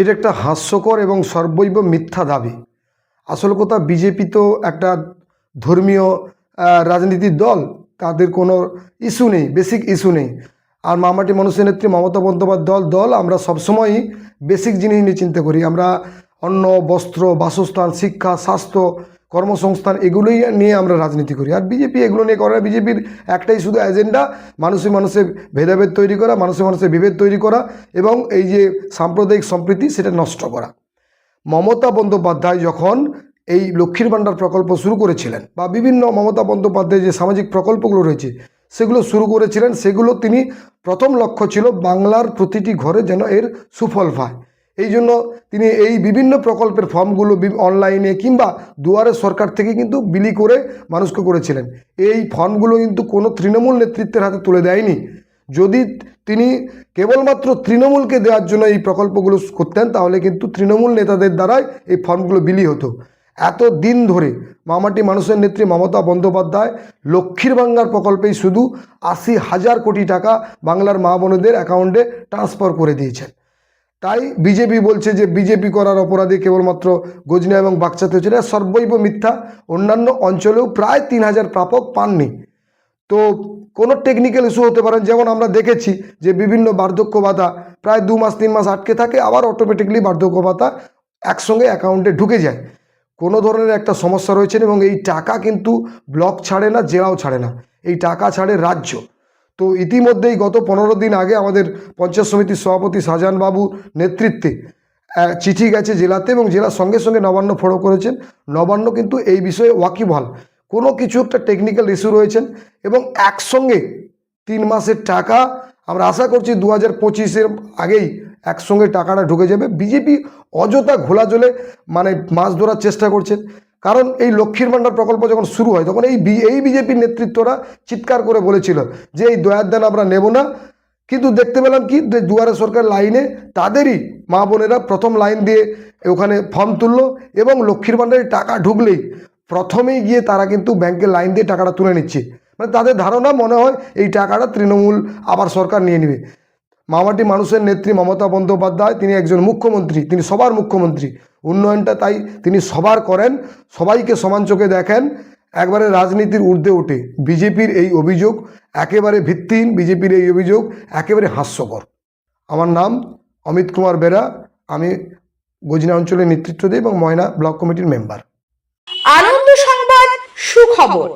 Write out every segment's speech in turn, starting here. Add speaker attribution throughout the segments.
Speaker 1: এটা একটা হাস্যকর এবং সর্বৈব মিথ্যা দাবি। আসল কথা, বিজেপি তো একটা ধর্মীয় রাজনীতির দল, তাদের কোনো ইস্যু নেই, বেসিক ইস্যু নেই। আর মামাটি মানুষের নেত্রী, মমতা বন্দ্যোপাধ্যায় দল, আমরা সবসময়ই বেসিক জিনিস নিয়ে চিন্তা করি। আমরা অন্ন, বস্ত্র, বাসস্থান, শিক্ষা, স্বাস্থ্য কর্মসংস্থান এগুলোই নিয়ে আমরা রাজনীতি করি। আর বিজেপি এগুলো নিয়ে করে বিজেপির একটাই শুধু এজেন্ডা মানুষে মানুষে ভেদাভেদ তৈরি করা, মানুষে মানুষে বিভেদ তৈরি করা এবং এই যে সাম্প্রদায়িক সম্প্রীতি, সেটা নষ্ট করা। মমতা বন্দ্যোপাধ্যায় যখন এই লক্ষ্মীর ভাণ্ডার প্রকল্প শুরু করেছিলেন বা বিভিন্ন মমতা বন্দ্যোপাধ্যায় যে সামাজিক প্রকল্পগুলো রয়েছে, সেগুলো শুরু করেছিলেন, সেগুলো তিনি প্রথম লক্ষ্য ছিল বাংলার প্রতিটি ঘরে যেন এর সুফল পায়। এই জন্য তিনি এই বিভিন্ন প্রকল্পের ফর্মগুলো অনলাইনে কিংবা দুয়ারে সরকার থেকে কিন্তু বিলি করে মানুষকে করেছিলেন। এই ফর্মগুলো কিন্তু কোনো তৃণমূল নেতৃত্বের হাতে তুলে দেয়নি। যদি তিনি কেবলমাত্র তৃণমূলকে দেওয়ার জন্য এই প্রকল্পগুলো করতেন, তাহলে কিন্তু তৃণমূল নেতাদের দ্বারাই এই ফর্মগুলো বিলি হতো। এত দিন ধরে মামাটি মানুষের নেত্রী মমতা বন্দ্যোপাধ্যায় লক্ষ্মীর ভাঙ্গার প্রকল্পেই শুধু আশি হাজার কোটি টাকা বাংলার মা বোনেদের অ্যাকাউন্টে ট্রান্সফার করে দিয়েছেন। তাই বিজেপি বলছে যে বিজেপি করার অপরাধে কেবলমাত্র গজনা এবং বাচ্চাতে হচ্ছে এটা সর্বৈব মিথ্যা। অন্যান্য অঞ্চলেও প্রায় তিন হাজার প্রাপক পাননি। তো কোনো টেকনিক্যাল ইস্যু হতে পারেন যেমন আমরা দেখেছি যে বিভিন্ন বার্ধক্য ভাতা প্রায় দু মাস, তিন মাস আটকে থাকে, আবার অটোমেটিকলি বার্ধক্য ভাতা একসঙ্গে অ্যাকাউন্টে ঢুকে যায়। কোনো ধরনের একটা সমস্যা রয়েছে এবং এই টাকা কিন্তু ব্লক ছাড়ে না, জেলাও ছাড়ে না। এই টাকা ছাড়ে রাজ্য। তো ইতিমধ্যেই গত পনেরো দিন আগে আমাদের পঞ্চায়েত সমিতির সভাপতি শাহজাহানবাবু নেতৃত্বে চিঠি গেছে জেলাতে এবং জেলার সঙ্গে সঙ্গে নবান্ন ফলো করেছেন। নবান্ন কিন্তু এই বিষয়ে ওয়াকিবহাল। কোনো কিছু একটা টেকনিক্যাল ইস্যু রয়েছেন এবং একসঙ্গে তিন মাসের টাকা আমরা আশা করছি দু হাজার পঁচিশের আগেই একসঙ্গে টাকাটা ঢুকে যাবে। বিজেপি অযথা ঘোলা জলে মানে মাছ ধরার চেষ্টা করছেন। কারণ এই লক্ষ্মীর ভাণ্ডার প্রকল্প যখন শুরু হয়, তখন এই বি- এই বিজেপির নেতৃত্বরা চিৎকার করে বলেছিল যে এই দয়ার দান আমরা নেব না। কিন্তু দেখতে পেলাম কি দুয়ারে সরকার লাইনে তাদেরই মা বোনেরা প্রথম লাইন দিয়ে ওখানে ফর্ম তুললো এবং লক্ষ্মীর ভাণ্ডারে টাকা ঢুকলেই প্রথমেই গিয়ে তারা কিন্তু ব্যাংকের লাইন দিয়ে টাকাটা তুলে নিচ্ছে। মানে তাদের ধারণা মনে হয় এই টাকাটা তৃণমূল আবার সরকার নিয়ে নেবে। মামাটি মানুষের নেত্রী মমতা বন্দ্যোপাধ্যায়, তিনি একজন মুখ্যমন্ত্রী, তিনি সবার মুখ্যমন্ত্রী। উন্নয়নটা তাই তিনি সবার করেন, সবাইকে সমান চোখে দেখেন, একবারে রাজনীতির ঊর্ধ্বে ওঠে বিজেপির এই অভিযোগ একেবারে ভিত্তিহীন বিজেপির এই অভিযোগ একেবারে হাস্যকর। আমার নাম অমিত কুমার বেরা, আমি গজিনা অঞ্চলে নেতৃত্ব দিই এবং ময়না ব্লক কমিটির মেম্বার।
Speaker 2: আনন্দ সংবাদ, সুখবর।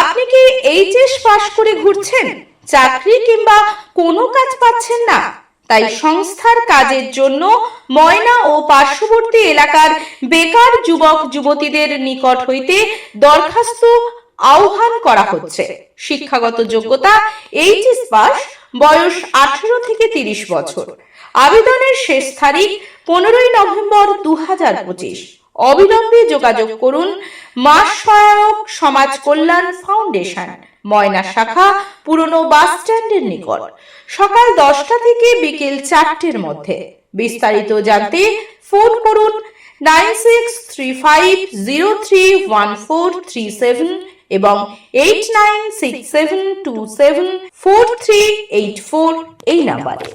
Speaker 2: আপনি কি এইচএস পাশ করে ঘুরছেন? চাকরি কিংবা কোনো কাজ পাচ্ছেন না? তাই সংস্থার কাজের জন্য ময়না ও পার্শ্ববর্তী এলাকার বেকার যুবক যুবতীদের নিকট হইতে দরখাস্ত আহ্বান করা হচ্ছে। শিক্ষাগত যোগ্যতা এইচএস পাস বয়স আঠারো থেকে তিরিশ বছর। আবেদনের শেষ তারিখ পনেরোই নভেম্বর দু হাজার পঁচিশ। অবিলম্বে যোগাযোগ করুন মাস সহায়ক সমাজ কল্যাণ ফাউন্ডেশন, ময়না শাখা, পুরনো বাস স্ট্যান্ডের নিকট। সকাল দশটা থেকে বিকেল চারটের মধ্যে। বিস্তারিত জানতে ফোন করুন nine six three five zero three one four three seven এবং eight nine six seven two seven four three eight four এই নাম্বারে।